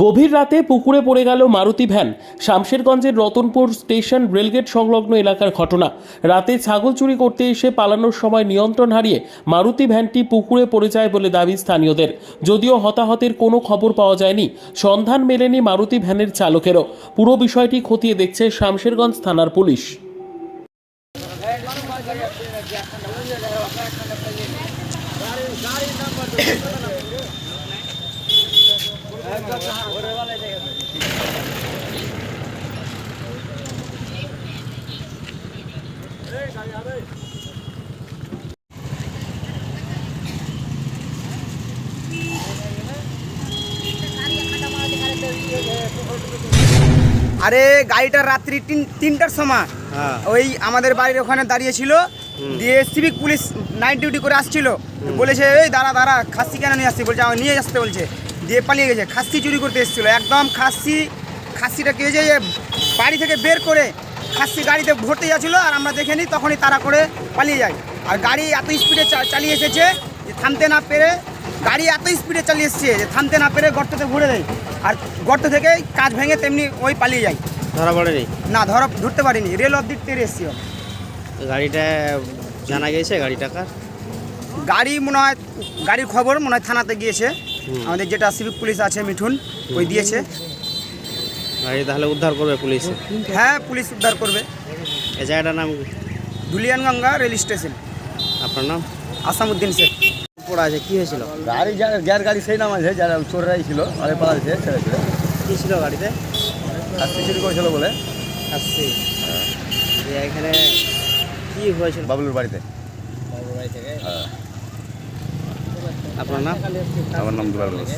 গভীর রাতে পুকুরে পড়ে গেল মারুতি ভ্যান, শামশেরগঞ্জের রতনপুর স্টেশন রেলগেট সংলগ্ন এলাকার ঘটনা। রাতে ছাগল চুরি করতে এসে পালানোর সময় নিয়ন্ত্রণ হারিয়ে মারুতি ভ্যানটি পুকুরে পড়ে যায় বলে দাবি স্থানীয়দের। যদিও হতাহতের কোনো খবর পাওয়া যায়নি, সন্ধান মেলেনি মারুতি ভ্যানের চালকেরও। পুরো বিষয়টি খতিয়ে দেখছে শামশেরগঞ্জ থানার পুলিশ। আরে গাড়িটা রাত্রি তিন তিনটার সময়। হ্যাঁ। ওই আমাদের বাড়ির ওখানে দাঁড়িয়ে ছিল দিয়ে সিভিক পুলিশ নাইট ডিউটি করে আসছিল। বলেছে এই দাঁড়া দাঁড়া খাসি কেন নিয়ে আসছি বলছে আমার নিয়ে আসতে বলছে। দিয়ে পালিয়ে গেছে। খাসি চুরি করতে এসেছিল। একদম খাসি খাসিটা কে যে বাড়ি থেকে বের করে খাসি গাড়িতে ভরতে যাচ্ছিল আর আমরা দেখে নিই তখনই তারা করে পালিয়ে যাই আর গাড়ি এত স্পিডে চালিয়ে এসেছে যে থামতে না পেরে গাড়ি এত স্পিডে চালিয়ে এসেছে যে থামতে না পেরে গর্ততে ভরে দেয়। আর গর্ত থেকে কাজ ভেঙে তেমনি ওই পালিয়ে যায়। ধরা পড়েনি? না ধরা ধরতে পারিনি। রেল অব্দি তেরে এসছি গাড়িটা জানা গেছে গাড়িটা কার? গাড়ি মনে হয় গাড়ির খবর মনে হয় থানাতে গিয়েছে। আমাদের যেটা সিভিক পুলিশ আছে মিঠুন ওই দিয়েছে। তাহলে উদ্ধার করবে পুলিশ? হ্যাঁ পুলিশ উদ্ধার করবে। এই জায়গাটার নাম? কি? Dhuliyanganga rail station. আপনার নাম? আসামুদ্দিন শেখ। পড়া আছে কি হয়েছিল? গাড়ি যার যার গাড়ি সেই নাম আছে যারা চোররাই ছিল কি গাড়িতে? চুরি করেছিল বলে। এখানে কি হয়েছিল? বাবলুর বাড়িতে। আপনার নাম? আমার নাম দুলাল ঘোষ।